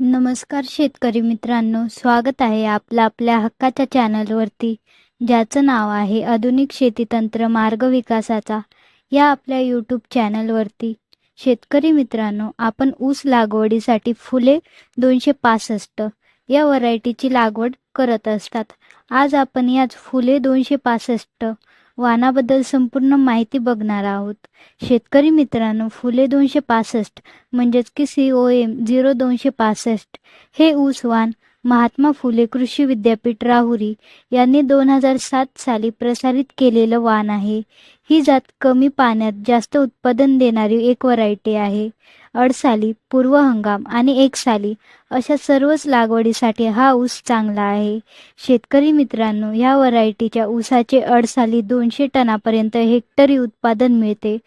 नमस्कार शेतकरी मित्रांनो स्वागत आहे आपलं आपल्या हक्काच्या चॅनलवरती ज्याचं नाव आहे आधुनिक शेतीतंत्र मार्ग विकासाचा. या आपल्या यूट्यूब चॅनलवरती शेतकरी मित्रांनो आपण ऊस लागवडीसाठी फुले दोनशे पासष्ट या व्हरायटीची लागवड करत असतात. आज आपण याच फुले दोनशे पासष्ट वाणाबद्दल संपूर्ण माहिती बघणार आहोत. शेतकरी मित्रांनो फुले दोनशे पासष्ट म्हणजेच की सी ओ एम झिरो दोनशे पासष्ट. हे ऊस वाण महात्मा फुले कृषी विद्यापीठ राहुरी यांनी दोन हजार सात साली प्रसारित केलेलं वाण आहे. ही जात कमी पाण्यात जास्त उत्पादन देणारी एक व्हरायटी आहे. अडसाली पूर्व हंगाम आणि एक साली अशा सर्वच लागवडीसाठी हा ऊस चांगला आहे. शेतकरी मित्रांनो ह्या व्हरायटीच्या ऊसाचे अडसाली दोनशे टनापर्यंत हेक्टरी उत्पादन मिळते.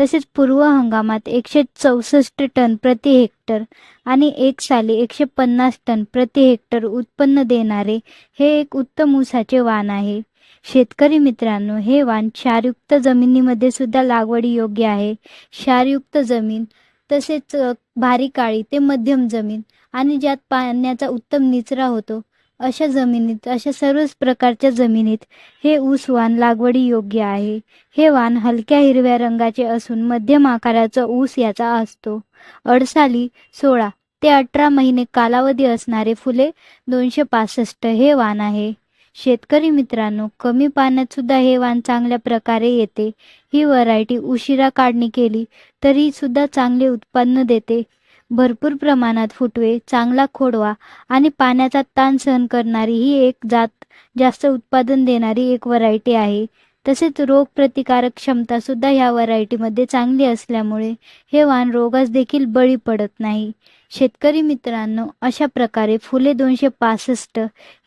तसेच पूर्व हंगामात एकशे चौसष्ट टन प्रति हेक्टर आणि एक साली एकशे पन्नास टन प्रति हेक्टर उत्पन्न देणारे हे एक उत्तम ऊसाचे वाण आहे. शेतकरी मित्रांनो हे वाण क्षारयुक्त जमिनीमध्ये सुद्धा लागवडी योग्य आहे. क्षारयुक्त जमीन तसेच भारी काळी ते मध्यम जमीन आणि ज्यात पाण्याचा उत्तम निचरा होतो अशा जमिनीत अशा सर्वच प्रकारच्या जमिनीत हे ऊस वाण लागवडी योग्य आहे. हे वाण हलक्या हिरव्या रंगाचे असून मध्यम आकाराचा ऊस याचा असतो. अडसाली सोळा ते अठरा महिने कालावधी असणारे फुले दोनशे पासष्ट हे वाण आहे. शेतकरी मित्रांनो कमी पाण्यात सुद्धा हे वाण चांगल्या प्रकारे येते. ही व्हरायटी उशिरा काढणी केली तरी सुद्धा चांगले उत्पन्न देते. भरपूर प्रमाणात फुटवे चांगला खोडवा आणि पाण्याचा ताण सहन करणारी ही एक जात जास्त उत्पादन देणारी एक व्हरायटी आहे. तसेच रोगप्रतिकारक क्षमतासुद्धा क्षमता सुद्धा ह्या व्हरायटीमध्ये चांगली असल्यामुळे हे वाण रोगास देखील बळी पडत नाही. शेतकरी मित्रांनो अशा प्रकारे फुले दोनशे पासष्ट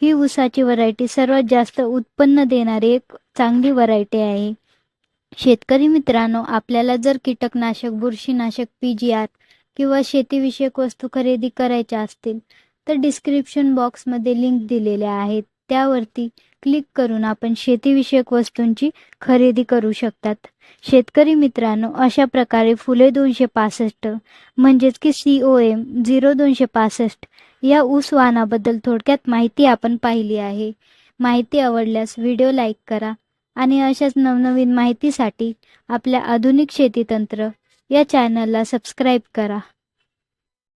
ही ऊसाची व्हरायटी सर्वात जास्त उत्पन्न देणारी एक चांगली व्हरायटी आहे. शेतकरी मित्रांनो आपल्याला जर कीटकनाशक बुरशीनाशक पी जी आर किंवा शेतीविषयक वस्तू खरेदी करायच्या असतील तर डिस्क्रिप्शन बॉक्समध्ये लिंक दिलेल्या आहेत. त्यावरती क्लिक करून आपण शेतीविषयक वस्तूंची खरेदी करू शकतात. शेतकरी मित्रांनो अशा प्रकारे फुले दोनशे पासष्ट म्हणजेच की सी ओ एम झिरो दोनशे पासष्ट या ऊस वाहनाबद्दल थोडक्यात माहिती आपण पाहिली आहे. माहिती आवडल्यास व्हिडिओ लाईक करा आणि अशाच नवनवीन माहितीसाठी आपल्या आधुनिक शेतीतंत्र या चॅनलला सबस्क्राईब करा.